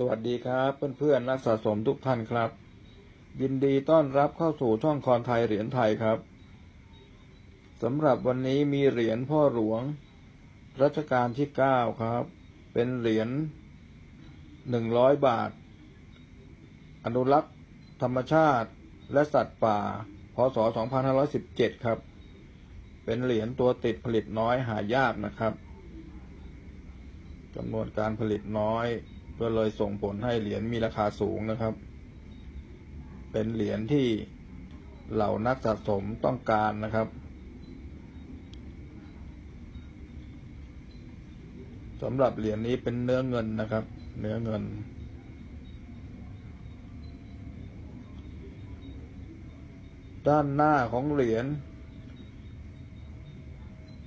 สวัสดีครับเพื่อนๆนักสะสมทุกท่านครับ ยินดีต้อนรับเข้าสู่ช่องคอนไทยเหรียญไทยครับสำหรับวันนี้มีเหรียญพ่อหลวง รัชกาลที่เก้าครับ เป็นเหรียญหนึ่งร้อยบาท อนุรักษ์ ธรรมชาติและสัตว์ป่า พศ 2517 ครับ เป็นเหรียญตัวติดผลิตน้อยหายากนะครับจำนวนการผลิตน้อย ก็เลยส่งผลให้เหรียญมีราคาสูงนะครับ เป็นเหรียญที่เหล่านักสะสมต้องการนะครับสำหรับเหรียญนี้เป็นเนื้อเงินนะครับ เนื้อเงิน ด้านหน้าของเหรียญ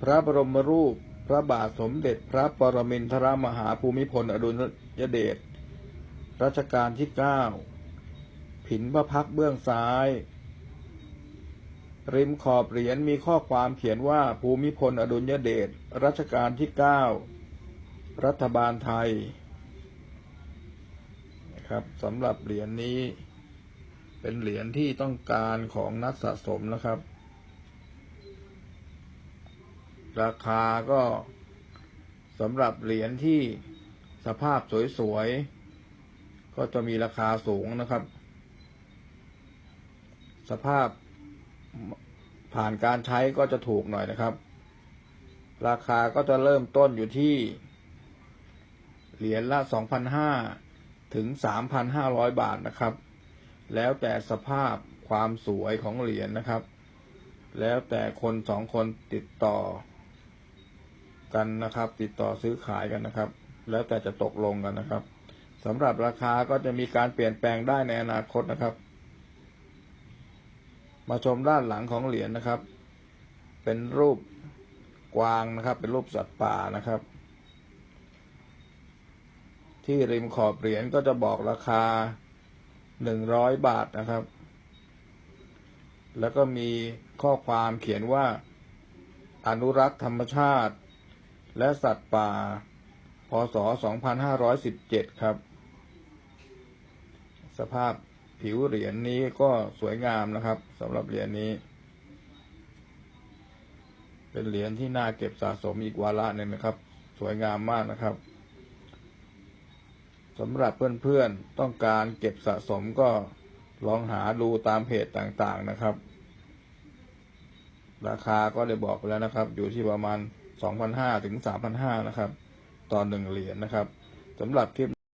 พระบรมรูปพระบาทสมเด็จพระปรมินทรมหาภูมิพลอดุล ยเดชรัชกาลที่เก้าผินพระพักเบื้องซ้าย ริมขอบเหรียญมีข้อความเขียนว่าภูมิพลอดุลยเดชรัชกาลที่เก้ารัฐบาลไทยนะครับสำหรับเหรียญนี้ เป็นเหรียญที่ต้องการของนักสะสมนะครับ ราคาก็สำหรับเหรียญที่ สภาพสวยๆ ก็จะมีราคาสูงนะครับ สภาพผ่านการใช้ก็จะถูกหน่อยนะครับ ราคาก็จะเริ่มต้นอยู่ที่ เหรียญละ 2,500 ถึง 3,500 บาทนะครับ แล้วแต่สภาพความสวยของเหรียญนะครับ แล้วแต่คนสองคนติดต่อกันนะครับ ติดต่อซื้อขายกันนะครับ แล้วแต่จะตกลงกันนะครับสำหรับราคาก็จะมีการเปลี่ยนแปลงได้ในอนาคตนะครับ มาชมด้านหลังของเหรียญนะครับ เป็นรูปกวางนะครับ เป็นรูปสัตว์ป่านะครับ ที่ริมขอบเหรียญก็จะบอกราคาหนึ่งร้อยบาทนะครับ แล้วก็มีข้อความเขียนว่า อนุรักษ์ธรรมชาติ และสัตว์ป่า ศ 2517 ครับ สภาพผิวเหรียญนี้ก็สวยงามนะครับสำหรับเหรียญนี้ เป็นเหรียญที่น่าเก็บสะสมอีกวาระหนึ่งนะครับ สวยงามมากนะครับสำหรับเพื่อนๆต้องการเก็บสะสมก็ลองหาดูตามเพจต่างๆนะครับ ราคาก็ได้บอกไปแล้วนะครับ อยู่ที่ประมาณ 2,500 ถึง 3,500 นะครับ ต่อหนึ่งเหรียญนะครับสำหรับคลิป